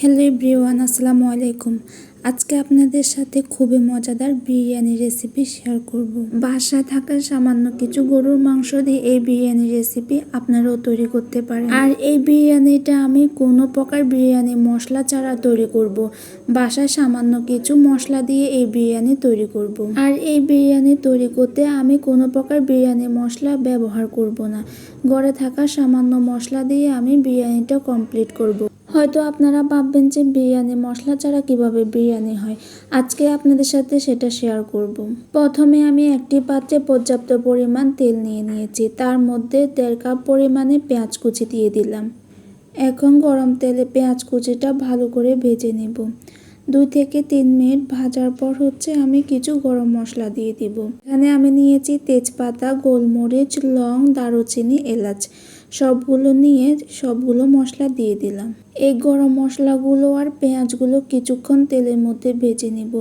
Hello everyone আসসালামু আলাইকুম। আজকে আপনাদের সাথে খুবই মজাদার বিরিয়ানি রেসিপি শেয়ার করব। বাসায় থাকা সামান্য কিছু গরুর মাংস দিয়ে এই বিরিয়ানি রেসিপি আপনারাও তৈরি করতে পারেন। আর এই বিরিয়ানিটা আমি কোনো প্রকার বিরিয়ানি মশলা ছাড়া তৈরি করব। বাসায় সামান্য কিছু মশলা দিয়ে এই বিরিয়ানি তৈরি করব। আর এই বিরিয়ানি তৈরি করতে আমি কোনো প্রকার বিরিয়ানি মশলা ব্যবহার করব না। ঘরে থাকা সামান্য মশলা দিয়ে আমি বিরিয়ানিটা কমপ্লিট করব। হয়তো আপনারা ভাববেন যে বিরিয়ানি মশলা ছাড়া কীভাবে বিরিয়ানি হয়। আজকে আপনাদের সাথে সেটা শেয়ার করব। প্রথমে আমি একটি পাত্রে পর্যাপ্ত পরিমাণ তেল নিয়ে নিয়েছি। তার মধ্যে দেড় কাপ পরিমাণে পেঁয়াজ কুচি দিয়ে দিলাম। এখন গরম তেলে পেঁয়াজ কুচিটা ভালো করে ভেজে নেব। দুই থেকে তিন মিনিট ভাজার পর হচ্ছে আমি কিছু গরম মশলা দিয়ে দিব। এখানে আমি নিয়েছি তেজপাতা, গোলমরিচ, লং, দারুচিনি, এলাচ। সবগুলো নিয়ে সবগুলো মশলা দিয়ে দিলাম। এই গরম মশলাগুলো আর পেঁয়াজগুলো কিছুক্ষণ তেলের মধ্যে ভেজে নিব।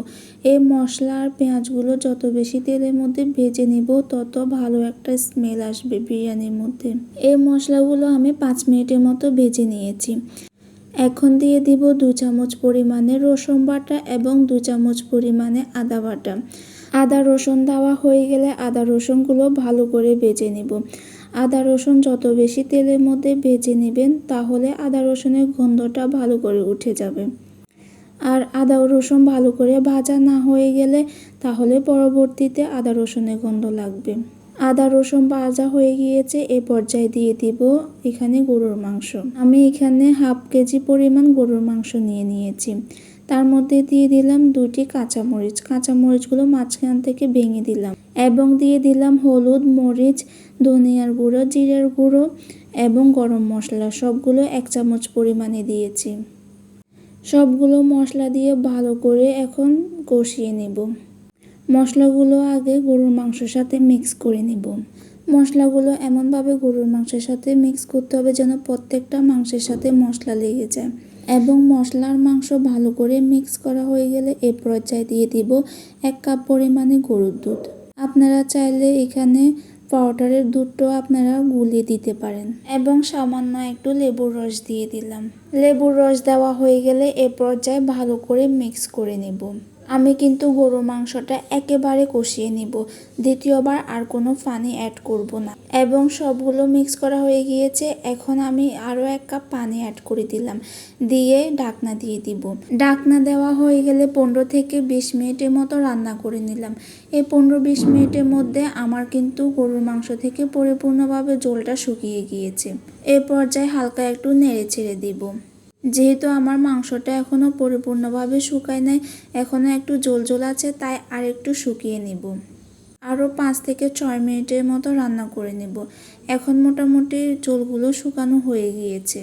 এই মশলা আর পেঁয়াজগুলো যত বেশি তেলের মধ্যে ভেজে নিব, তত ভালো একটা স্মেল আসবে বিরিয়ানির মধ্যে। এই মশলাগুলো আমি পাঁচ মিনিটের মতো ভেজে নিয়েছি। এখন দিয়ে দিব দু চামচ পরিমাণে রসুন বাটা এবং দু চামচ পরিমাণে আদা বাটা। আদা রসুন দেওয়া হয়ে গেলে আদা রসুনগুলো ভালো করে ভেজে নিব। আদা রসুন যত বেশি তেলের মধ্যে ভেজে নেবেন, তাহলে আদা রসুনের গন্ধটা ভালো করে উঠে যাবে। আর আদা রসুন ভালো করে ভাজা না হয়ে গেলে, তাহলে পরবর্তীতে আদা রসুনের গন্ধ লাগবে। আদা রসুন ভাজা হয়ে গিয়েছে, এ পর্যায়ে দিয়ে দিব এখানে গরুর মাংস। আমি এখানে হাফ কেজি পরিমাণ গরুর মাংস নিয়ে নিয়েছি। তার মধ্যে দিয়ে দিলাম দুটি কাঁচামরিচ। কাঁচামরিচগুলো মাঝখান থেকে ভেঙে দিলাম। এবং দিয়ে দিলাম হলুদ, মরিচ, ধনিয়ার গুঁড়ো, জিরের গুঁড়ো এবং গরম মশলা। সবগুলো এক চামচ পরিমাণে দিয়েছি। সবগুলো মশলা দিয়ে ভালো করে এখন কষিয়ে নেব। মশলাগুলো আগে গরুর মাংসের সাথে মিক্স করে নেব। মশলাগুলো এমনভাবে গরুর মাংসের সাথে মিক্স করতে হবে যেন প্রত্যেকটা মাংসের সাথে মশলা লেগে যায়। এবং মশলার মাংস ভালো করে মিক্স করা হয়ে গেলে এ পর্যায়ে দিয়ে দিব এক কাপ পরিমাণে গরুর দুধ। আপনারা চাইলে এখানে পাউডারের দুধটাও আপনারা গুলিয়ে দিতে পারেন। এবং সামান্য একটু লেবুর রস দিয়ে দিলাম। লেবুর রস দেওয়া হয়ে গেলে এ পর্যায়ে ভালো করে মিক্স করে নেব। আমি কিন্তু গরু মাংসটা একেবারে কষিয়ে নিব। দ্বিতীয়বার আর কোনো পানি অ্যাড করব না। এবং সবগুলো মিক্স করা হয়ে গিয়েছে, এখন আমি আরও এক কাপ পানি অ্যাড করে দিলাম। দিয়ে ডাকনা দিয়ে দিব। ডাকনা দেওয়া হয়ে গেলে পনেরো থেকে বিশ মিনিটের মতো রান্না করে নিলাম। এই পনেরো বিশ মিনিটের মধ্যে আমার কিন্তু গরুর মাংস থেকে পরিপূর্ণভাবে জলটা শুকিয়ে গিয়েছে। এ পর্যায়ে হালকা একটু নেড়ে ছেড়ে দিব। যেহেতু আমার মাংসটা এখনও পরিপূর্ণভাবে শুকায় নাই এখনও একটু জল জল আছে, তাই আর একটু শুকিয়ে নিব। আরও পাঁচ থেকে ছয় মিনিটের মতো রান্না করে নেব। এখন মোটামুটি জলগুলো শুকানো হয়ে গিয়েছে।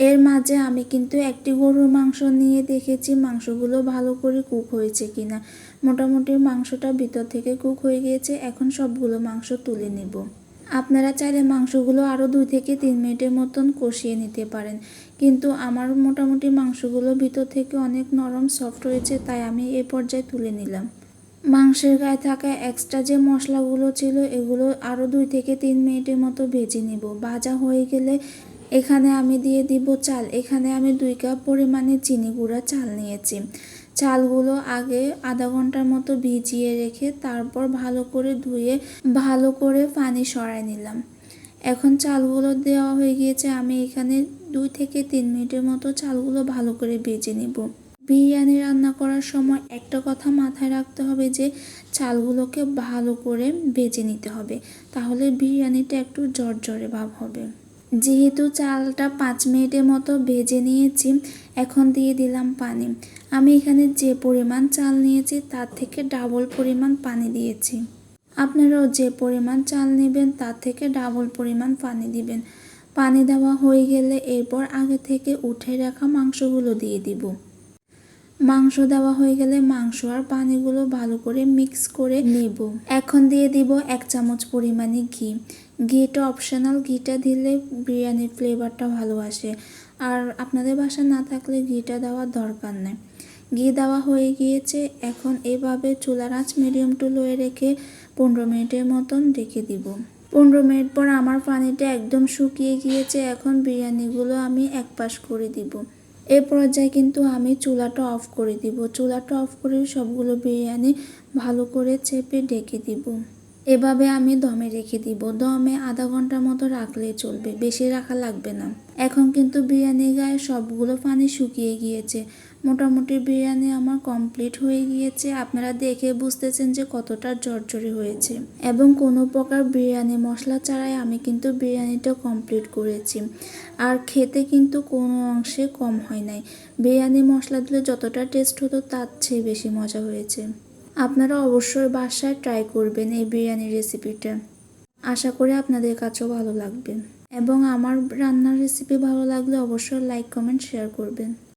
এর মাঝে আমি কিন্তু একটি গরুর মাংস নিয়ে দেখেছি, মাংসগুলো ভালো করে কুক হয়েছে কিনা। মোটামুটি মাংসটা ভিতর থেকে কুক হয়ে গিয়েছে, এখন সবগুলো মাংস তুলে নেব। আপনারা চাইলে মাংসগুলো আরও দুই থেকে তিন মিনিটের মতন কষিয়ে নিতে পারেন। কিন্তু আমার মোটামুটি মাংসগুলো ভিতর থেকে অনেক নরম সফট হয়েছে, তাই আমি এ পর্যায়ে তুলে নিলাম। মাংসের গায়ে থাকা এক্সট্রা যে মশলাগুলো ছিল, এগুলো আরও দুই থেকে তিন মিনিটের মতো ভেজে নিব। ভাজা হয়ে গেলে এখানে আমি দিয়ে দিব চাল। এখানে আমি দুই কাপ পরিমাণে চিনি গুঁড়া চাল নিয়েছি। চালগুলো আগে আধা ঘণ্টার মতো ভিজিয়ে রেখে তারপর ভালো করে ধুয়ে ভালো করে পানি সরাই নিলাম। এখন চালগুলো দেওয়া হয়ে গিয়েছে। আমি এখানে দুই থেকে তিন মিনিটের মতো চালগুলো ভালো করে ভেজে নিব। বিরিয়ানি রান্না করার সময় একটা কথা মাথায় রাখতে হবে যে, চালগুলোকে ভালো করে ভেজে নিতে হবে। তাহলে বিরিয়ানিটা একটু জর্জরে ভাব হবে। যেহেতু চালটা পাঁচ মিনিটের মতো ভেজে নিয়েছি, এখন দিয়ে দিলাম পানি। আমি এখানে যে পরিমাণ চাল নিয়েছি তার থেকে ডাবল পরিমাণ পানি দিয়েছি। আপনারাও যে পরিমাণ চাল নেবেন তার থেকে ডাবল পরিমাণ পানি দিবেন। পানি দেওয়া হয়ে গেলে এরপর আগে থেকে উঠে রাখা মাংসগুলো দিয়ে দিব। মাংস দেওয়া হয়ে গেলে মাংস আর পানিগুলো ভালো করে মিক্স করে নেব। এখন দিয়ে দিব এক চামচ পরিমাণে ঘি। ঘিটা অপশনাল ঘিটা দিলে বিরিয়ানির ফ্লেভারটা ভালো আসে। আর আপনাদের বাসা না থাকলে ঘিটা দেওয়ার দরকার নেই। ঘি দেওয়া হয়ে গিয়েছে, এখন এভাবে চুলার আঁচ মিডিয়াম টু লোয়ে রেখে পনেরো মিনিটের মতন রেখে দিব। পনেরো মিনিট পর আমার পানিটা একদম শুকিয়ে গিয়েছে, এখন বিরিয়ানিগুলো আমি এক পাশ করে দিব। এই পর্যায়ে কিন্তু আমি চুলাটা অফ করে দিব। চুলাটা অফ করে সবগুলো বিরিয়ানি ভালো করে চেপে ডেকে দিব। এভাবে আমি দমে রেখে দিব। দমে আধা ঘণ্টার মতো রাখলেই চলবে, বেশি রাখা লাগবে না। এখন কিন্তু বিরিয়ানি গায়ে সবগুলো পানি শুকিয়ে গিয়েছে। মোটামুটি বিরিয়ানি আমার কমপ্লিট হয়ে গিয়েছে। আপনারা দেখে বুঝতেছেন যে কতটা জর্জরি হয়েছে। এবং কোনো প্রকার বিরিয়ানি মশলা ছাড়াই আমি কিন্তু বিরিয়ানিটা কমপ্লিট করেছি। আর খেতে কিন্তু কোনো অংশে কম হয় নাই। বিরিয়ানি মশলা দিলে যতটা টেস্ট হতো, তার চেয়ে বেশি মজা হয়েছে। আপনারা অবশ্যই বাসায় ট্রাই করবেন এই বিরিয়ানির রেসিপিটা আশা করি আপনাদের কাছেও ভালো লাগবে। এবং আমার রান্নার রেসিপি ভালো লাগলে অবশ্যই লাইক কমেন্ট শেয়ার করবেন।